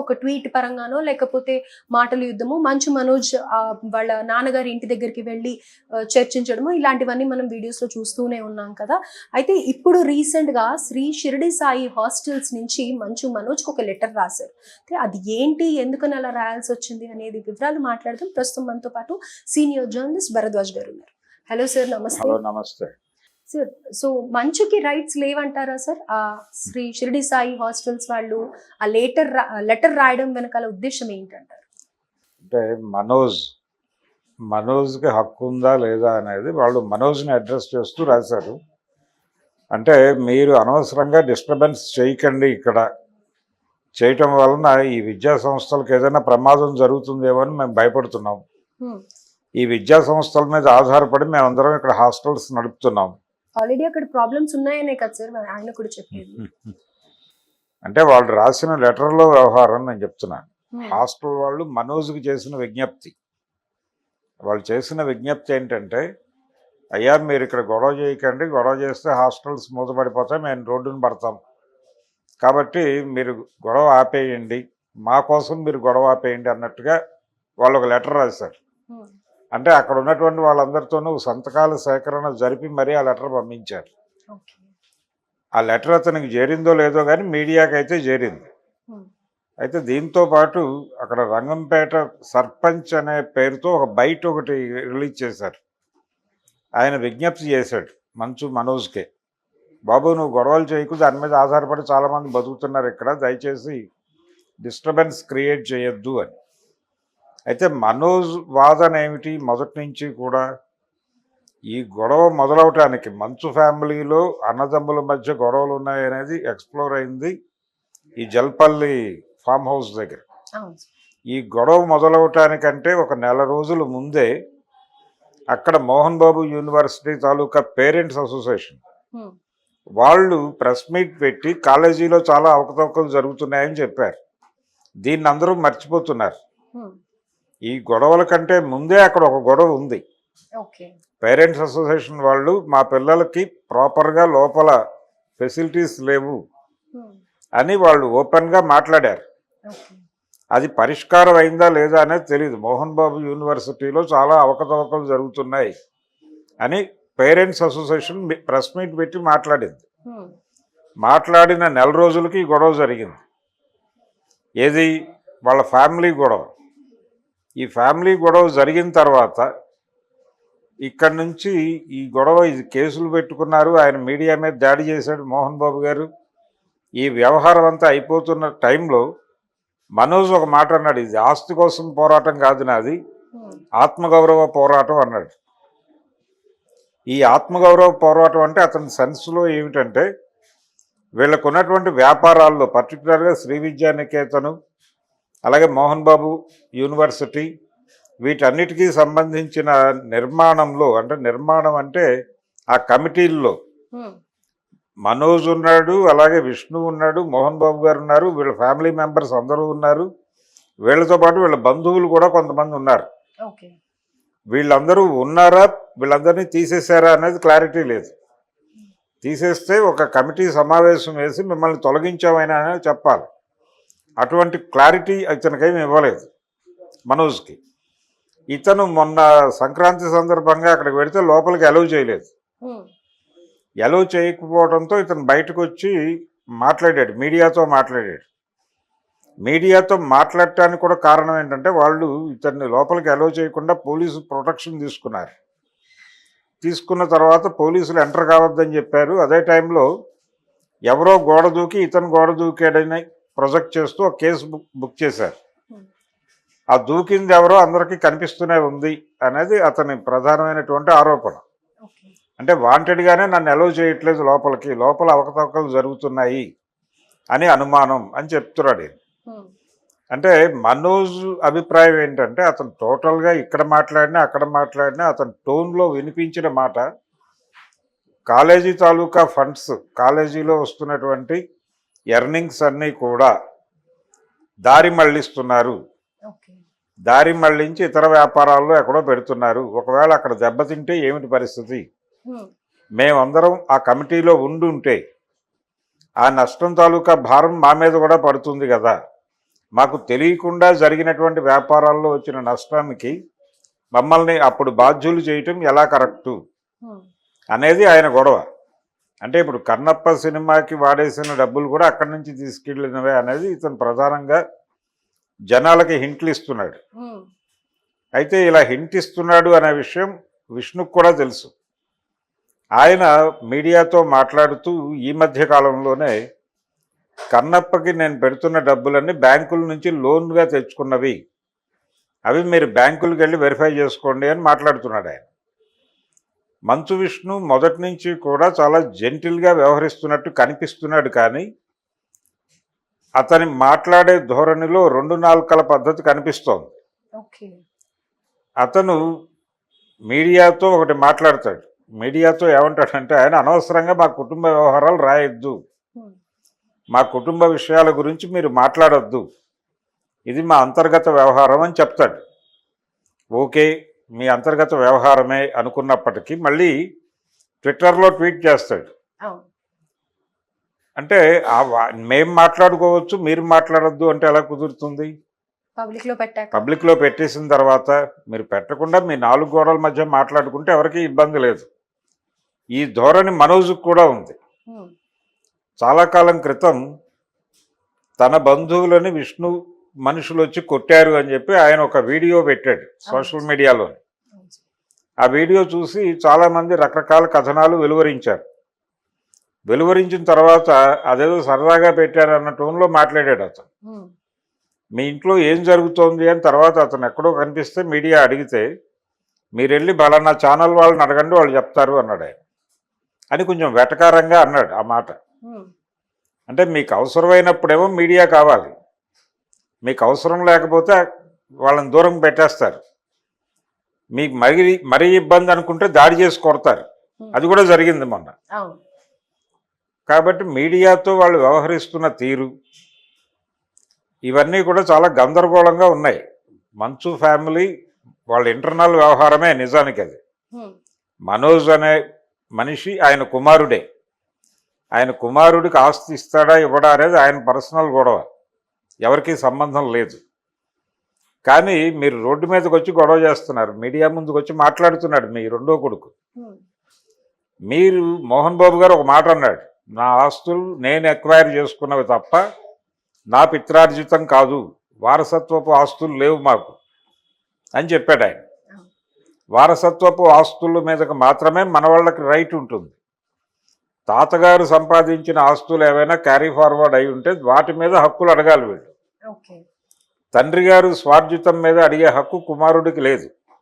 ఒక ట్వీట్ పరంగానో లేకపోతే మాటల యుద్ధము మంచు మనోజ్ వాళ్ళ నాన్నగారి ఇంటి దగ్గరికి వెళ్ళి చర్చించడము ఇలాంటివన్నీ మనం వీడియోస్లో చూస్తూనే ఉన్నాం కదా. అయితే ఇప్పుడు రీసెంట్గా శ్రీ షిరిడి సాయి హాస్టల్స్ నుంచి మంచు మనోజ్ ఒక లెటర్ రాశారు. అయితే అది ఏంటి ఎందుకని అలా రాయాల్సి వచ్చింది అనేది వివరాలు మాట్లాడదాం. ప్రస్తుతం మనతో పాటు సీనియర్ జర్నలిస్ట్ భరద్వాజ్ గారు ఉన్నారు. హలో సార్ నమస్తే. హలో నమస్తే. సార్ సో మంచుకి రైట్స్ లేవంటారా సార్ ఆ శ్రీ షిరిడి సాయి హాస్టల్స్ వాళ్ళు ఆ లెటర్ లెటర్ రాయడం వెనకాల ఉద్దేశం ఏంటంటారు? అంటే మనోజ్ మనోజ్కి హక్కు ఉందా లేదా అనేది వాళ్ళు మనోజ్ని అడ్రస్ చేస్తూ రాశారు. అంటే మీరు అనవసరంగా డిస్టర్బెన్స్ చేయకండి ఇక్కడ. చేయటం వలన ఈ విద్యా సంస్థలకు ఏదైనా ప్రమాదం జరుగుతుందేమో అని మేము భయపడుతున్నాం. Hmm. ఈ విద్యా సంస్థల మీద ఆధారపడి మేమందరం ఇక్కడ హాస్టల్స్ నడుపుతున్నాం. ఆల్రెడీ అక్కడ ప్రాబ్లమ్స్ ఉన్నాయనే కదా సార్ ఆయన కూడా చెప్పేది. అంటే వాళ్ళు రాసిన లెటర్లో వ్యవహారం నేను చెప్తున్నాను. హాస్టల్ వాళ్ళు మనోజ్కి చేసిన విజ్ఞప్తి. వాళ్ళు చేసిన విజ్ఞప్తి ఏంటంటే అయ్యా మీరు ఇక్కడ గొడవ చేయకండి గొడవ చేస్తే హాస్టల్స్ మూతపడిపోతాయి మేము రోడ్డును పడతాం. కాబట్టి మీరు గొడవ ఆపేయండి మా కోసం మీరు గొడవ ఆపేయండి అన్నట్టుగా వాళ్ళు ఒక లెటర్ రాశారు. అంటే అక్కడ ఉన్నటువంటి వాళ్ళందరితోనూ సంతకాల సేకరణ జరిపి మరీ ఆ లెటర్ పంపించారు. ఆ లెటర్ అతనికి చేరిందో లేదో కానీ మీడియాకి అయితే చేరింది. అయితే దీంతో పాటు అక్కడ రంగంపేట సర్పంచ్ అనే పేరుతో ఒక బైట్ ఒకటి రిలీజ్ చేశారు. ఆయన విజ్ఞప్తి చేశాడు మంచు మనోజ్కే. బాబు నువ్వు గొడవలు చేయకు దాని మీద ఆధారపడి చాలామంది బతుకుతున్నారు ఇక్కడ దయచేసి డిస్టర్బెన్స్ క్రియేట్ చేయొద్దు అని. అయితే మనోజ్ వాదన ఏమిటి మొదటి నుంచి కూడా ఈ గొడవ మొదలవటానికి మంచు ఫ్యామిలీలో అన్నదమ్ముల మధ్య గొడవలు ఉన్నాయనేది ఎక్స్ప్లోర్ అయింది ఈ జల్పల్లి ఫామ్ హౌస్ దగ్గర. ఈ గొడవ మొదలవటానికంటే ఒక నెల రోజుల ముందే అక్కడ మోహన్ బాబు యూనివర్సిటీ తాలూకా పేరెంట్స్ అసోసియేషన్. వాళ్ళు ప్రెస్ మీట్ పెట్టి కాలేజీలో చాలా అవకతవకలు జరుగుతున్నాయని చెప్పారు దీన్ని అందరూ మర్చిపోతున్నారు. ఈ గొడవల కంటే ముందే అక్కడ ఒక గొడవ ఉంది. పేరెంట్స్ అసోసియేషన్ వాళ్ళు మా పిల్లలకి ప్రాపర్గా లోపల ఫెసిలిటీస్ లేవు. అని వాళ్ళు ఓపెన్గా మాట్లాడారు. అది పరిష్కారం అయిందా లేదా అనేది తెలియదు మోహన్ బాబు యూనివర్సిటీలో చాలా అవకతవకలు జరుగుతున్నాయి అని పేరెంట్స్ అసోసియేషన్ ప్రెస్ మీట్ పెట్టి మాట్లాడింది. మాట్లాడిన నెల రోజులకి ఈ గొడవ జరిగింది ఏది వాళ్ళ ఫ్యామిలీ గొడవ ఈ ఫ్యామిలీ గొడవ జరిగిన తర్వాత ఇక్కడ నుంచి ఈ గొడవ ఇది కేసులు పెట్టుకున్నారు. ఆయన మీడియా మీద దాడి చేశాడు మోహన్ బాబు గారు. ఈ వ్యవహారం అంతా అయిపోతున్న టైంలో మనోజ్ ఒక మాట అన్నాడు ఇది ఆస్తి కోసం పోరాటం కాదు నాది ఆత్మగౌరవ పోరాటం అన్నాడు. ఈ ఆత్మగౌరవ పోరాటం అంటే అతని సెన్స్లో ఏమిటంటే వీళ్ళకు ఉన్నటువంటి వ్యాపారాల్లో పర్టికులర్గా శ్రీ విద్యానికేతను అలాగే మోహన్ బాబు యూనివర్సిటీ వీటన్నిటికీ సంబంధించిన నిర్మాణంలో అంటే నిర్మాణం అంటే ఆ కమిటీల్లో. మనోజ్ ఉన్నాడు అలాగే విష్ణు ఉన్నాడు మోహన్ బాబు గారు ఉన్నారు వీళ్ళ ఫ్యామిలీ మెంబర్స్ అందరూ ఉన్నారు. వీళ్ళతో పాటు వీళ్ళ బంధువులు కూడా కొంతమంది ఉన్నారు. వీళ్ళందరూ ఉన్నారా? వీళ్ళందరినీ తీసేశారా అనేది క్లారిటీ లేదు. తీసేస్తే ఒక కమిటీ సమావేశం వేసి మిమ్మల్ని తొలగించామైనా అనేది చెప్పాలి. అటువంటి క్లారిటీ ఇతనికేమి ఇవ్వలేదు మనోజ్కి. ఇతను మొన్న సంక్రాంతి సందర్భంగా అక్కడికి వెడితే లోపలికి అలౌ చేయలేదు. అలౌ చేయకపోవడంతో ఇతను బయటకు వచ్చి మాట్లాడాడు మీడియాతో మాట్లాడాడు. మీడియాతో మాట్లాడటానికి కూడా కారణం ఏంటంటే వాళ్ళు ఇతన్ని లోపలికి అలౌ చేయకుండా పోలీసు ప్రొటెక్షన్ తీసుకున్నారు. తీసుకున్న తర్వాత పోలీసులు ఎంటర్ కావద్దని చెప్పారు. అదే టైంలో ఎవరో గోడ దూకి ఇతను గోడ దూకాడని ప్రొజెక్ట్ చేస్తూ ఒక కేసు బుక్ చేశారు ఆ దూకింది ఎవరో అందరికీ కనిపిస్తూనే ఉంది అనేది అతని ప్రధానమైనటువంటి ఆరోపణ. అంటే వాంటెడ్గానే నన్ను అలౌ చేయట్లేదు లోపలికి లోపల అవకతవకలు జరుగుతున్నాయి అని అనుమానం అని చెప్తున్నాడు. అంటే మనోజ్ అభిప్రాయం ఏంటంటే అతను టోటల్గా ఇక్కడ మాట్లాడినా అక్కడ మాట్లాడినా అతని టోన్లో వినిపించిన మాట కాలేజీ తాలూకా ఫండ్స్ కాలేజీలో వస్తున్నటువంటి ఎర్నింగ్స్ అన్నీ కూడా దారి మళ్ళిస్తున్నారు Okay. దారి మళ్ళించి ఇతర వ్యాపారాల్లో ఎక్కడో పెడుతున్నారు. ఒకవేళ అక్కడ దెబ్బతింటే ఏమిటి పరిస్థితి. మేమందరం ఆ కమిటీలో ఉండుంటే ఆ నష్టం తాలూకా భారం మా మీద కూడా పడుతుంది కదా. మాకు తెలియకుండా జరిగినటువంటి వ్యాపారాల్లో వచ్చిన నష్టానికి మమ్మల్ని అప్పుడు బాధ్యులు చేయటం ఎలా కరెక్టు? అనేది ఆయన గొడవ. అంటే ఇప్పుడు కన్నప్ప సినిమాకి వాడేసిన డబ్బులు కూడా అక్కడి నుంచి తీసుకెళ్ళినవే అనేది ఇతను ప్రధానంగా జనాలకి హింట్లు ఇస్తున్నాడు. అయితే ఇలా హింట్ ఇస్తున్నాడు అనే విషయం విష్ణుకు కూడా తెలుసు. ఆయన మీడియాతో మాట్లాడుతూ ఈ మధ్య కాలంలోనే కన్నప్పకి నేను పెడుతున్న డబ్బులన్నీ బ్యాంకుల నుంచి లోన్గా తెచ్చుకున్నవి. అవి మీరు బ్యాంకులకు వెళ్ళి వెరిఫై చేసుకోండి అని మాట్లాడుతున్నాడు ఆయన. మంచు విష్ణు మొదటి నుంచి కూడా చాలా జెంటిల్గా వ్యవహరిస్తున్నట్టు కనిపిస్తున్నాడు కానీ అతని మాట్లాడే ధోరణిలో రెండు నాలుకల పద్ధతి కనిపిస్తోంది. అతను మీడియాతో ఒకటి మాట్లాడతాడు. మీడియాతో ఏమంటాడంటే ఆయన అనవసరంగా మా కుటుంబ వ్యవహారాలు రాయొద్దు. మా కుటుంబ విషయాల గురించి మీరు మాట్లాడొద్దు. ఇది మా అంతర్గత వ్యవహారం అని చెప్తాడు. ఓకే మీ అంతర్గత వ్యవహారమే అనుకున్నప్పటికీ మళ్ళీ ట్విట్టర్లో ట్వీట్ చేస్తాడు. అంటే ఆ వా- మేం మాట్లాడుకోవచ్చు మీరు మాట్లాడొద్దు అంటే ఎలా కుదురుతుంది? పబ్లిక్లో పెట్టాక. పబ్లిక్లో పెట్టేసిన తర్వాత మీరు పెట్టకుండా మీ నాలుగు గోడల మధ్య మాట్లాడుకుంటే ఎవరికీ ఇబ్బంది లేదు. ఈ ధోరణి మనోజుకు కూడా ఉంది. చాలా కాలం క్రితం తన బంధువులని విష్ణు మనుషులు వచ్చి కొట్టారు అని చెప్పి ఆయన ఒక వీడియో పెట్టాడు సోషల్ మీడియాలో. ఆ వీడియో చూసి చాలామంది రకరకాల కథనాలు వెలువరించారు. వెలువరించిన తర్వాత అదేదో సరదాగా పెట్టారు అన్న టోన్లో మాట్లాడాడు అతను. మీ ఇంట్లో ఏం జరుగుతోంది అని తర్వాత అతను ఎక్కడో కనిపిస్తే మీడియా అడిగితే మీరు వెళ్ళి బలానా ఛానల్ వాళ్ళని అడగండి వాళ్ళు చెప్తారు అన్నాడు ఆయన. అని కొంచెం వెటకారంగా అన్నాడు ఆ మాట. అంటే మీకు అవసరమైనప్పుడేమో మీడియా కావాలి. మీకు అవసరం లేకపోతే వాళ్ళని దూరం పెట్టేస్తారు. మీకు మరీ మరీ ఇబ్బంది అనుకుంటే దాడి చేసి కొడతారు. అది కూడా జరిగింది మొన్న. కాబట్టి మీడియాతో వాళ్ళు వ్యవహరిస్తున్న తీరు ఇవన్నీ కూడా చాలా గందరగోళంగా ఉన్నాయి. మంచు ఫ్యామిలీ వాళ్ళ ఇంటర్నల్ వ్యవహారమే నిజానికి అది. మనోజ్ అనే మనిషి ఆయన కుమారుడే. ఆయన కుమారుడికి ఆస్తి ఇస్తాడా ఇవ్వడా అనేది ఆయన పర్సనల్ గొడవ. ఎవరికీ సంబంధం లేదు. కానీ మీరు రోడ్డు మీదకి వచ్చి గొడవ చేస్తున్నారు. మీడియా ముందుకు వచ్చి మాట్లాడుతున్నాడు మీ రెండో కొడుకు. ఉమ్, మీరు మోహన్ బాబు గారు ఒక మాట అన్నాడు. నా ఆస్తులు నేను ఎక్వైర్ చేసుకున్నవి తప్ప నా పిత్రార్జితం కాదు. వారసత్వపు ఆస్తులు లేవు మాకు అని చెప్పాడు ఆయన. వారసత్వపు ఆస్తుల మీదకి మాత్రమే మన వాళ్ళకి రైట్ ఉంటుంది. తాతగారు సంపాదించిన ఆస్తులు ఏవైనా క్యారీ ఫార్వర్డ్ అయి ఉంటే వాటి మీద హక్కులు అడగాలి వీళ్ళు. తండ్రి గారు స్వార్జితం మీద అడిగే హక్కు కుమారుడికి లేదు.